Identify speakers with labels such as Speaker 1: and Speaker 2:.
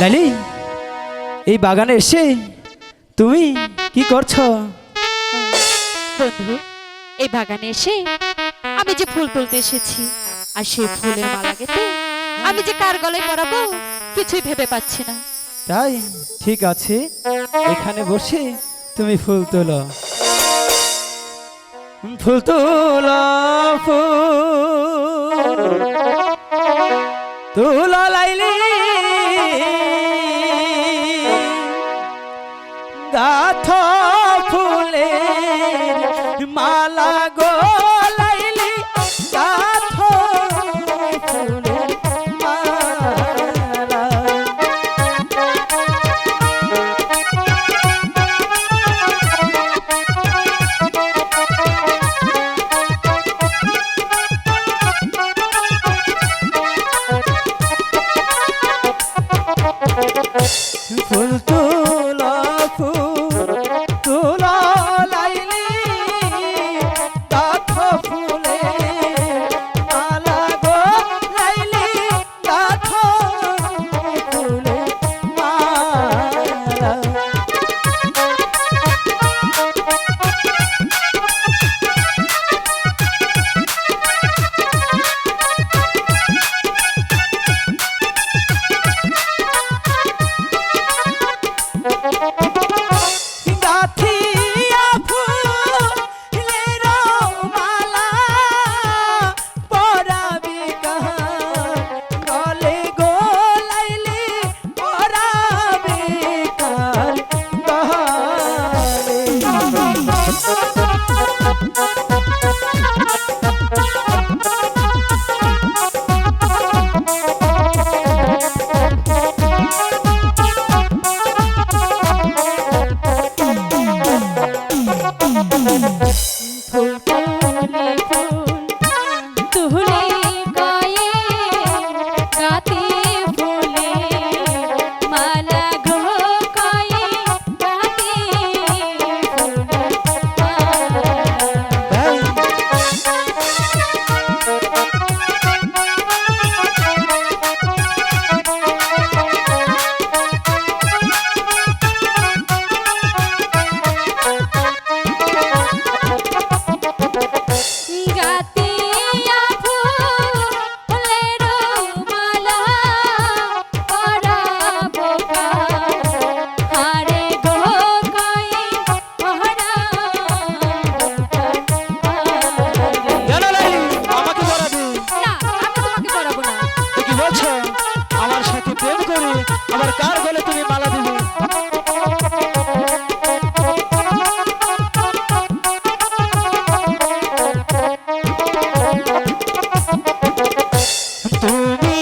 Speaker 1: লালি এই বাগানে এসে তুমি কি করছ?
Speaker 2: বন্ধু এই বাগানে এসে আমি যে ফুল তুলতে এসেছি আর সেই ফুলের মালা গেতে আমি যে কার গলায় পরাবো কিছুই ভেবে পাচ্ছি না।
Speaker 1: তাই? ঠিক আছে এখানে বসে তুমি ফুল তোলো। ফুল তোলা ফুল। তোলা লাইলি। গাথ ফুলে মালা গো লাইলি গাথ ফুলে ফুল তোলা তুলে আবার কার গলে তুমি মালা দিবে তুমি